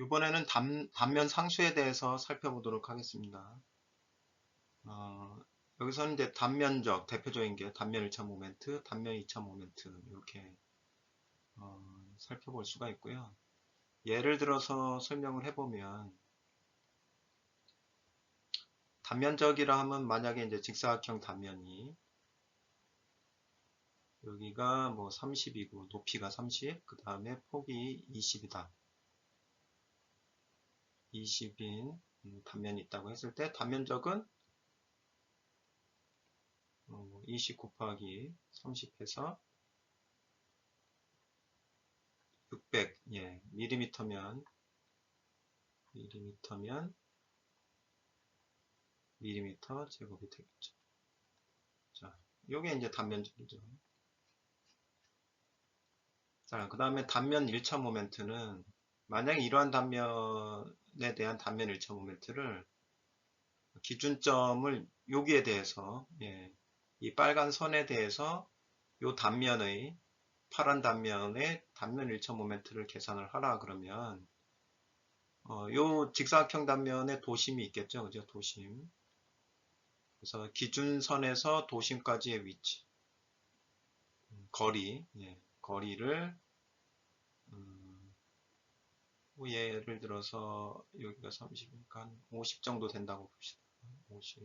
이번에는 단, 단면 상수에 대해서 살펴보도록 하겠습니다. 어, 여기서는 이제 단면적, 대표적인 게 단면 1차 모멘트, 단면 2차 모멘트 이렇게 어, 살펴볼 수가 있고요. 예를 들어서 설명을 해보면 단면적이라 하면 만약에 이제 직사각형 단면이 여기가 뭐 30이고 높이가 30, 그 다음에 폭이 20이다. 20인 음, 단면이 있다고 했을 때 단면적은 20 어, 곱하기 30 해서 600 예, 밀리미터면 밀리미터면 밀리미터 제곱이 되겠죠. 자, 요게 이제 단면적이죠. 자, 그 다음에 단면 1차 모멘트는 만약에 이러한 단면 에 대한 단면 1차 모멘트를 기준점을 여기에 대해서 예, 이 빨간 선에 대해서 요 단면의 파란 단면의 단면 1차 모멘트를 계산을 하라 그러면 어, 요 직사각형 단면에 도심이 있겠죠? 그죠? 도심. 그래서 기준선에서 도심까지의 위치 음, 거리 예, 거리를 예를 들어서 여기가 30이니까 50 정도 된다고 봅시다 50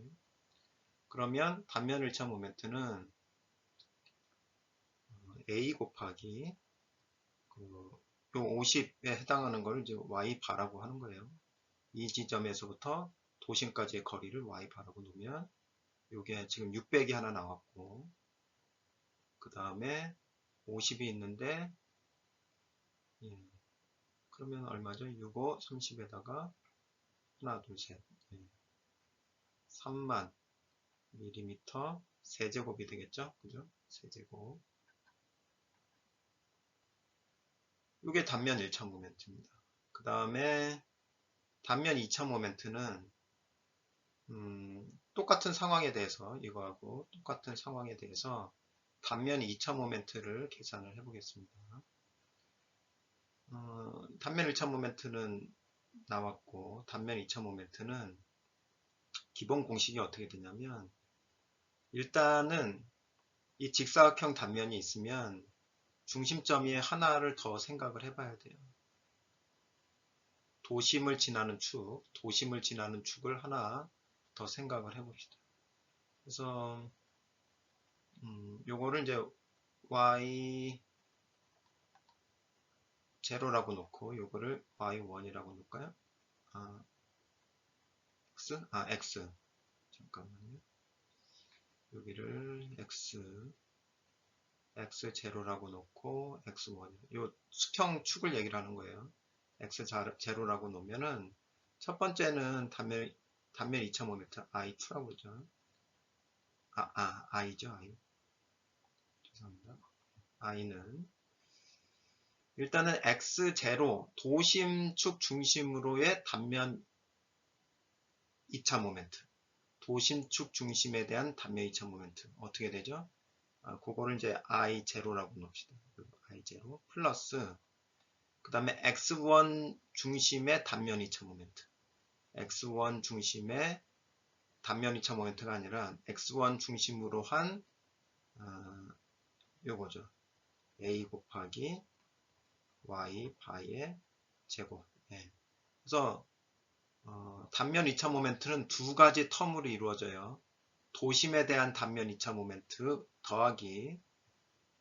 그러면 단면 1차 모멘트는 a 곱하기 그 50에 해당하는 걸 이제 y 바라고 하는 거예요. 이 지점에서부터 도심까지의 거리를 y 바라고 놓으면 이게 지금 600이 하나 나왔고 그 다음에 50이 있는데 예. 그러면 얼마죠? 65, 30에다가 하나, 둘, 셋 예. 3만 밀리미터 세제곱이 되겠죠? 그죠? 세제곱 이게 단면 1차 모멘트입니다. 그 다음에 단면 2차 모멘트는 음, 똑같은 상황에 대해서 이거하고 똑같은 상황에 대해서 단면 2차 모멘트를 계산을 해보겠습니다. 어, 단면 1차 모멘트는 나왔고 단면 2차 모멘트는 기본 공식이 어떻게 되냐면 일단은 이 직사각형 단면이 있으면 중심점이 하나를 더 생각을 해봐야 돼요. 도심을 지나는 축, 도심을 지나는 축을 하나 더 생각을 해봅시다. 그래서 음, 요거를 이제 y 제로라고 놓고 요거를 y1이라고 놓을까요? 아, x? 아, x. 잠깐만요. 여기를 x x0라고 놓고 x1 요 수평 축을 얘기를 하는 거예요 x0라고 놓으면은 첫 번째는 단면 단면 2차 모멘트 i2라고 그러죠 아, 아 i죠 i 죄송합니다 i는 일단은 x0 도심축 중심으로의 단면 2차 모멘트 도심축 중심에 대한 단면 2차 모멘트 어떻게 되죠? 아, 그거를 이제 i0라고 놓읍시다. i0 플러스 그 다음에 x1 중심의 단면 2차 모멘트 x1 중심의 단면 2차 모멘트가 아니라 x1 중심으로 한 어, 요거죠. a 곱하기 y 바이의 제곱 예. 그래서 어, 단면 2차 모멘트는 두 가지 텀으로 이루어져요. 도심에 대한 단면 2차 모멘트 더하기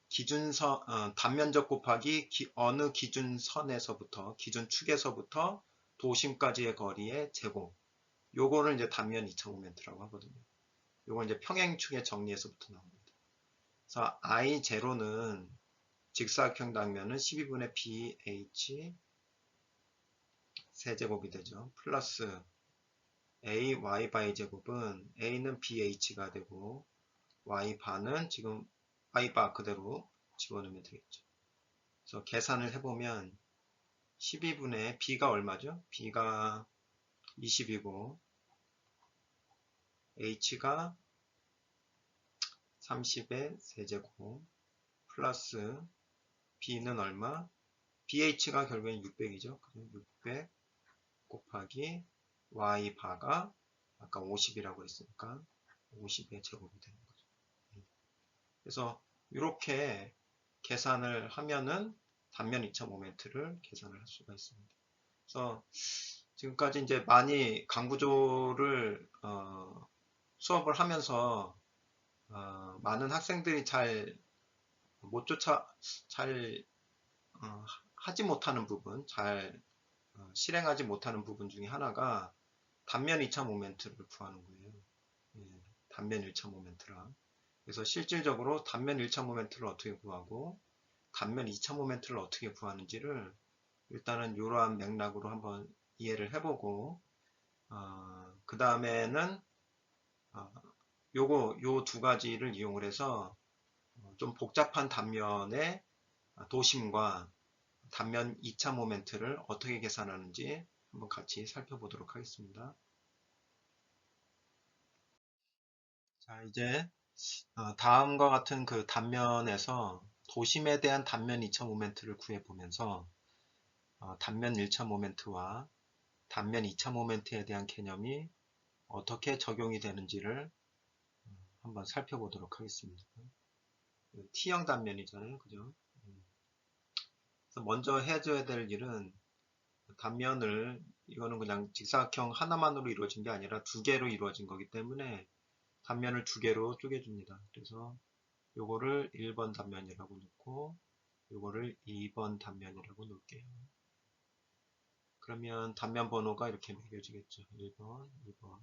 기준선 어, 단면적 곱하기 기, 어느 기준선에서부터 기준축에서부터 도심까지의 거리의 제곱 요거를 이제 단면 2차 모멘트라고 하거든요. 요걸 이제 평행축의 정리에서부터 나옵니다. 그래서 I0는 직사각형 단면은 12분의 BH 세제곱이 되죠. 플러스 a y 바의 제곱은 a는 bh가 되고 y 바는 지금 y 바 그대로 집어넣으면 되겠죠. 그래서 계산을 해보면 12분의 b가 얼마죠? b가 20이고 h가 30의 세제곱 플러스 b는 얼마? bh가 결국엔 600이죠. 600 곱하기 y 바가 아까 50이라고 했으니까 50의 제곱이 되는 거죠. 그래서 이렇게 계산을 하면은 단면 2차 모멘트를 계산을 할 수가 있습니다. 그래서 지금까지 이제 많이 강구조를 어, 수업을 하면서 어, 많은 학생들이 잘 못 쫓아 잘 어, 하지 못하는 부분, 잘 어, 실행하지 못하는 부분 중에 하나가 단면 2차 모멘트를 구하는 거예요. 예, 단면 1차 모멘트랑. 그래서 실질적으로 단면 1차 모멘트를 어떻게 구하고 단면 2차 모멘트를 어떻게 구하는지를 일단은 이러한 맥락으로 한번 이해를 해보고 어, 그 다음에는 어, 요거 요 두 가지를 이용을 해서 어, 좀 복잡한 단면의 도심과 단면 2차 모멘트를 어떻게 계산하는지 한번 같이 살펴보도록 하겠습니다. 자 이제 어, 다음과 같은 그 단면에서 도심에 대한 단면 2차 모멘트를 구해보면서 어, 단면 1차 모멘트와 단면 2차 모멘트에 대한 개념이 어떻게 적용이 되는지를 어, 한번 살펴보도록 하겠습니다. T형 단면이잖아요. 그죠? 음. 그래서 먼저 해줘야 될 일은 단면을 이거는 그냥 직사각형 하나만으로 이루어진 게 아니라 두 개로 이루어진 거기 때문에 단면을 두 개로 쪼개줍니다. 그래서 요거를 1번 단면이라고 놓고 요거를 2번 단면이라고 놓을게요. 그러면 단면 번호가 이렇게 매겨지겠죠. 1번, 2번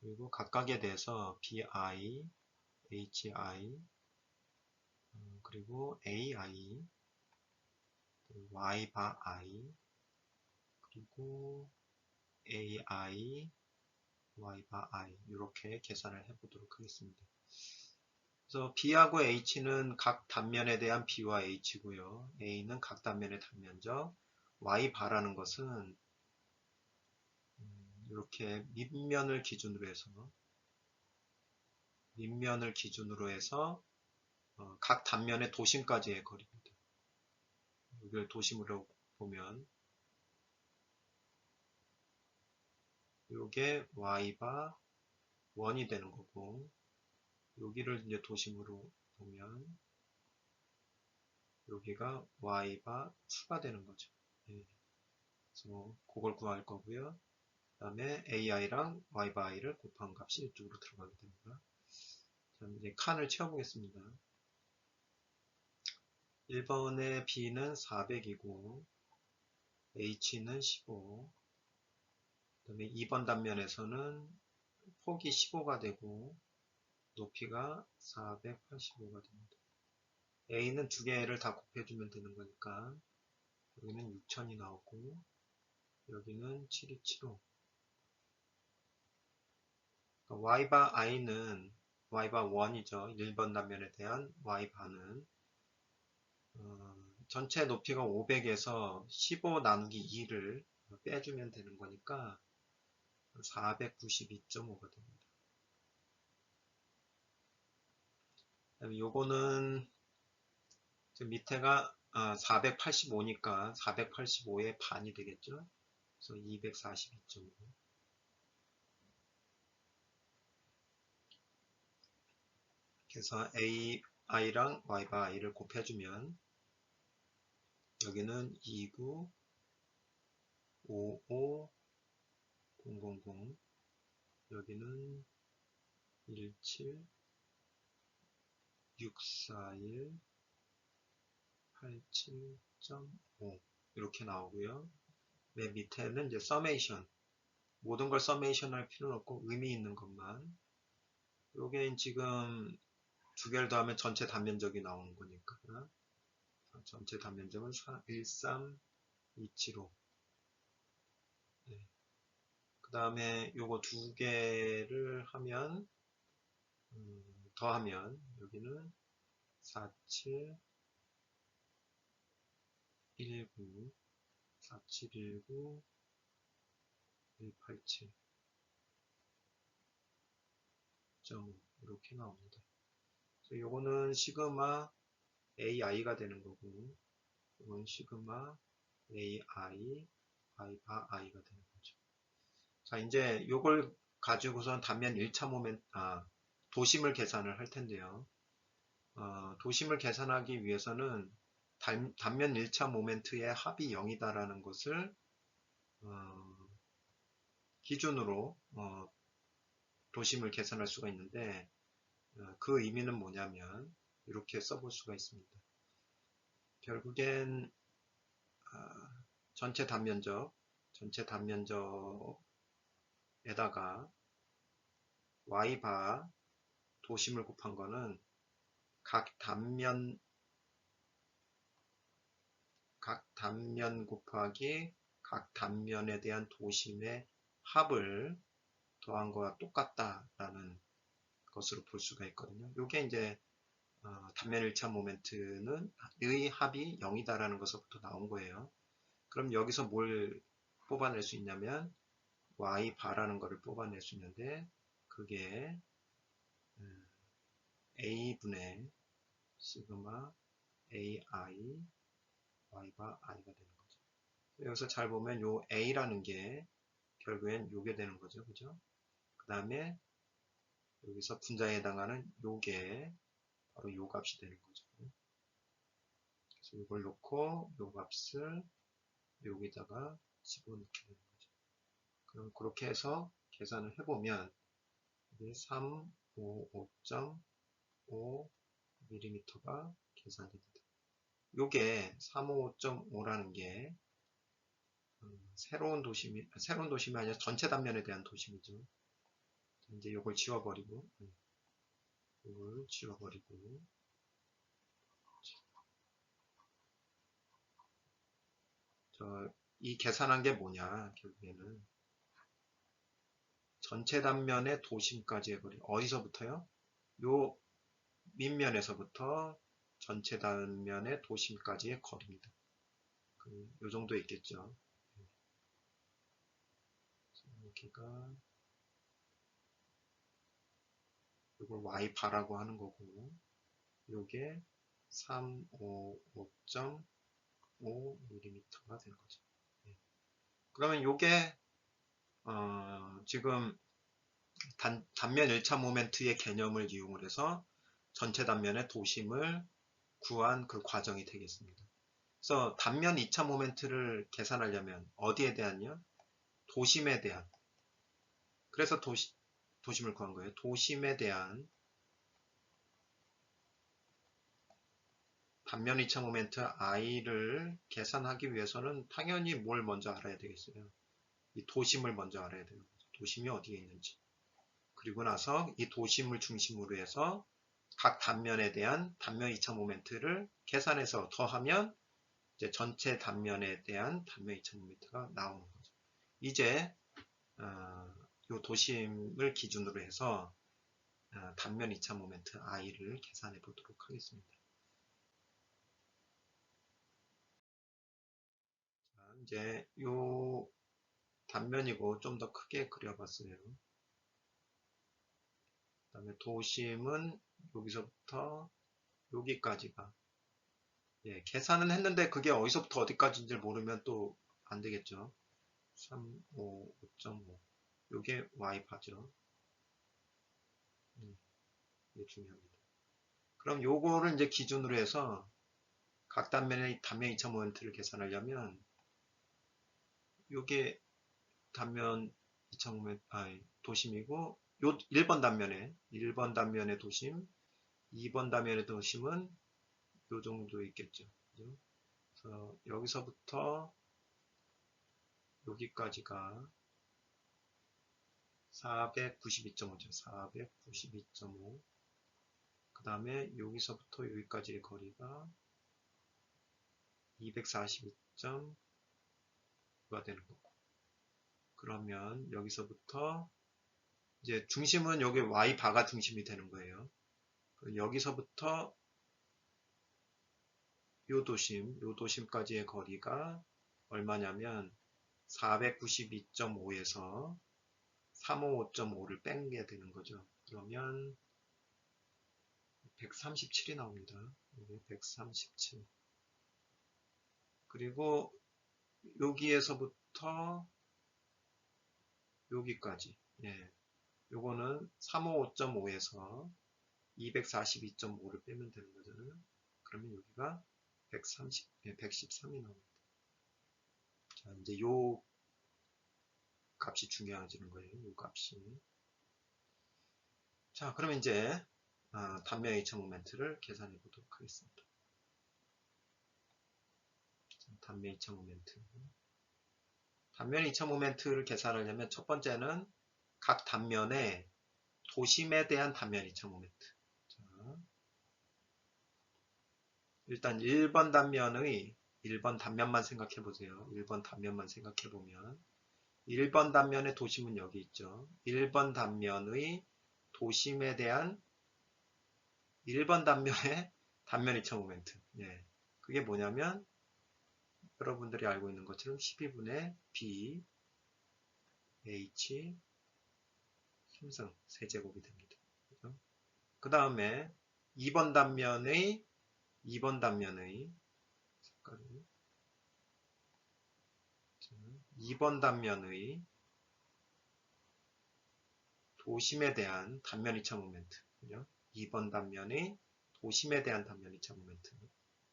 그리고 각각에 대해서 BI, HI 음, 그리고 AI Y 바 I 그리고 AI Y 바 I 이렇게 계산을 해보도록 하겠습니다. 그래서 B하고 H는 각 단면에 대한 B와 H고요. A는 각 단면의 단면적 Y 바라는 것은 음, 이렇게 밑면을 기준으로 해서 밑면을 기준으로 해서 어, 각 단면의 도심까지의 거리입니다. 이걸 도심으로 보면 이게 y바 1이 되는 거고 여기를 이제 도심으로 보면 여기가 y바 2가 되는 거죠. 예. 그래서 그걸 구할 거고요. 그 다음에 ai랑 y 바 i를 곱한 값이 이쪽으로 들어가게 됩니다. 자, 이제 칸을 채워보겠습니다. 1번의 b는 400이고 h는 15 그 다음에 2번 단면에서는 폭이 15가 되고 높이가 485가 됩니다. a는 두 개를 다 곱해주면 되는 거니까 여기는 6000이 나오고 여기는 7275 그러니까 y바 i는 y바 1이죠. 1번 단면에 대한 y바는 어, 전체 높이가 500에서 15 나누기 2를 빼주면 되는 거니까 492.5가 됩니다. 요거는 밑에가 485니까 아, 485의 반이 되겠죠. 그래서 242.5. 그래서 a i랑 y 바 i를 곱해주면 여기는 29 55 000 여기는 17 641 87.5 이렇게 나오고요. 맨 밑에는 이제 서메이션 모든 걸 서메이션 할 필요는 없고 의미 있는 것만. 요게 지금 두 개를 더하면 전체 단면적이 나오는 거니까 전체 단면적은 13275 네. 그 다음에 요거 두 개를 하면 음, 더하면 여기는 47 19 4719 187 0 이렇게 나옵니다. 요거는 시그마 AI가 되는 거고 이건 시그마 AI y 바 i가 되는 거죠. 자, 이제 요걸 가지고선 단면 1차 모멘, 아, 도심을 계산을 할 텐데요. 어, 도심을 계산하기 위해서는 단, 면 1차 모멘트의 합이 0이다라는 것을 어, 기준으로 어, 도심을 계산할 수가 있는데 어, 그 의미는 뭐냐면 이렇게 써볼 수가 있습니다. 결국엔 어, 전체 단면적 전체 단면적에다가 y바 도심을 곱한 거는 각 단면 각 단면 곱하기 각 단면에 대한 도심의 합을 더한 거와 똑같다라는 것으로 볼 수가 있거든요. 이게 이제 어, 단면 1차 모멘트는 의 합이 0이다라는 것부터 나온 거예요. 그럼 여기서 뭘 뽑아낼 수 있냐면 y 바라는 거를 뽑아낼 수 있는데 그게 음, a분의 시그마 ai y가 i가 되는 거죠. 여기서 잘 보면 요 a라는 게 결국엔 요게 되는 거죠. 그죠? 그 다음에 여기서 분자에 해당하는 요게 바로 요 값이 되는 거죠. 그래서 이걸 놓고 요 값을 여기다가 집어넣게 되는 거죠. 그럼 그렇게 해서 계산을 해보면 355.5mm가 계산이 됩니다. 요게 355.5라는 게 음, 새로운 도심이 새로운 도심이 아니라 전체 단면에 대한 도심이죠. 이제 요걸 지워버리고 이걸 음, 지워버리고 저 이 계산한 게 뭐냐 결국에는 전체 단면의 도심까지 해버리 어디서부터요? 요 밑면에서부터 전체 단면의 도심까지의 거리입니다. 그, 요 정도 있겠죠. 여기가 이걸 y바라고 하는 거고 요게 355.5mm가 되는 거죠. 네. 그러면 요게 어, 지금 단, 단면 1차 모멘트의 개념을 이용을 해서 전체 단면의 도심을 구한 그 과정이 되겠습니다. 그래서 단면 2차 모멘트를 계산하려면 어디에 대한요? 도심에 대한 그래서 도시, 도심을 구한 거예요. 도심에 대한 단면 2차 모멘트 i를 계산하기 위해서는 당연히 뭘 먼저 알아야 되겠어요. 이 도심을 먼저 알아야 거죠. 도심이 어디에 있는지. 그리고 나서 이 도심을 중심으로 해서 각 단면에 대한 단면 2차 모멘트를 계산해서 더하면 이제 전체 단면에 대한 단면 2차 모멘트가 나오는 거죠. 이제 어, 이 도심을 기준으로 해서 어, 단면 2차 모멘트 i를 계산해 보도록 하겠습니다. 자, 이제 이 단면이고 좀 더 크게 그려봤어요. 그 다음에 도심은 여기서부터 여기까지가 예, 계산은 했는데 그게 어디서부터 어디까지인지 모르면 또 안 되겠죠. 3, 5, 5.5 요게 y파죠. 음, 이게 중요합니다. 그럼 요거를 이제 기준으로 해서 각 단면의 단면 2차 모멘트를 계산하려면 요게 단면 2차 모멘트 아니 도심이고 요 1번 단면에 1번 단면의 도심 2번 단면의 도심은 요 정도 있겠죠. 그래서 여기서부터 여기까지가 492.5죠. 492.5. 그 다음에 여기서부터 여기까지의 거리가 242.5가 되는 거고. 그러면 여기서부터 이제 중심은 여기 y바가 중심이 되는 거예요. 여기서부터 요 도심, 요 도심까지의 거리가 얼마냐면 492.5에서 355.5를 뺀게 되는 거죠. 그러면 137이 나옵니다. 여기 137. 그리고 여기에서부터 여기까지 예. 요거는 355.5에서 242.5를 빼면 되는 거잖아요. 그러면 여기가 130, 예, 113이 나옵니다. 자, 이제 요 값이 중요해지는 거예요. 요 값이. 자, 그러면 이제 아, 단면 H차 모멘트를 계산해 보도록 하겠습니다. 자, 단면 H차 모멘트. 단면 2차 모멘트를 계산하려면 첫 번째는 각 단면의 도심에 대한 단면 2차 모멘트. 자, 일단 1번 단면의 1번 단면만 생각해 보세요. 1번 단면만 생각해 보면 1번 단면의 도심은 여기 있죠. 1번 단면의 도심에 대한 1번 단면의 단면 2차 모멘트. 예. 그게 뭐냐면 여러분들이 알고 있는 것처럼 12분의 B H 3승 세제곱이 됩니다. 그 다음에 2번 단면의 2번 단면의 색깔이 2번 단면의 도심에 대한 단면 2차 모멘트. 그죠? 2번 단면의 도심에 대한 단면 2차 모멘트.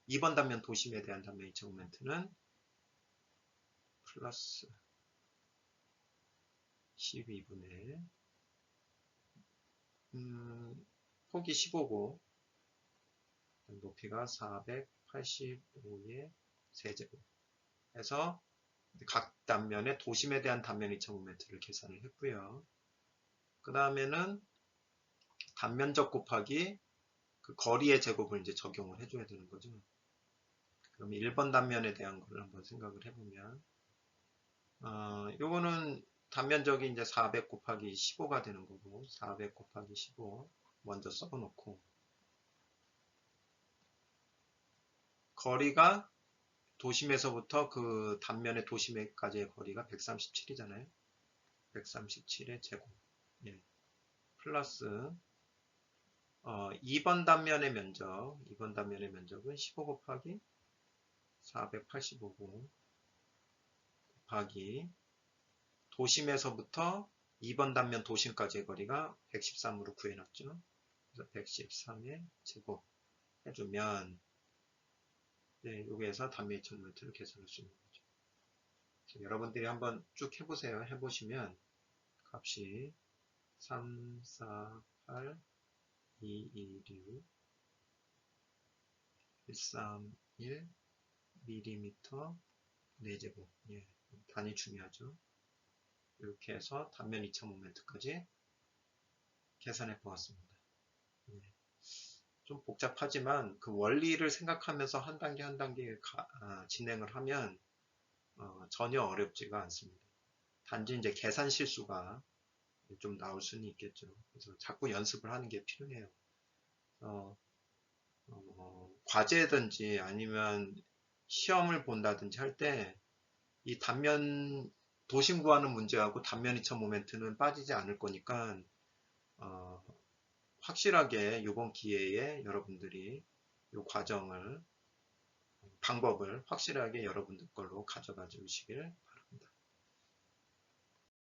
2번 단면 도심에 대한 단면 2차 모멘트는 플러스 12분의 음, 폭이 15고 높이가 485의 세제곱. 해서 각 단면의 도심에 대한 단면 2차 모멘트를 계산을 했고요. 그 다음에는 단면적 곱하기 그 거리의 제곱을 이제 적용을 해줘야 되는 거죠. 그럼 1번 단면에 대한 걸 한번 생각을 해보면 어, 요거는 단면적이 이제 400 곱하기 15가 되는 거고 400 곱하기 15 먼저 써놓고 거리가 도심에서부터 그 단면의 도심에까지의 거리가 137이잖아요. 137의 제곱. 예. 플러스 어, 2번 단면의 면적, 2번 단면의 면적은 15 곱하기 485고 곱하기 도심에서부터 2번 단면 도심까지의 거리가 113으로 구해놨죠. 그래서 113의 제곱 해주면 네, 여기에서 단면 2,000V를 계산할 수 있는 거죠. 여러분들이 한번 쭉 해보세요. 해보시면 값이 3, 4, 8, 2, 2, 6, 1, 3, 1 밀리미터 4제곱 예, 단위 중요하죠. 이렇게 해서 단면 2차 모멘트까지 계산해 보았습니다. 예. 좀 복잡하지만 그 원리를 생각하면서 한 단계 한 단계 가, 아, 진행을 하면 어, 전혀 어렵지가 않습니다. 단지 이제 계산 실수가 좀 나올 수는 있겠죠. 그래서 자꾸 연습을 하는 게 필요해요. 어, 어, 과제든지 아니면 시험을 본다든지 할 때 이 단면 도심 구하는 문제하고 단면 2차 모멘트는 빠지지 않을 거니까 어, 확실하게 이번 기회에 여러분들이 이 과정을 방법을 확실하게 여러분들 걸로 가져가 주시길 바랍니다.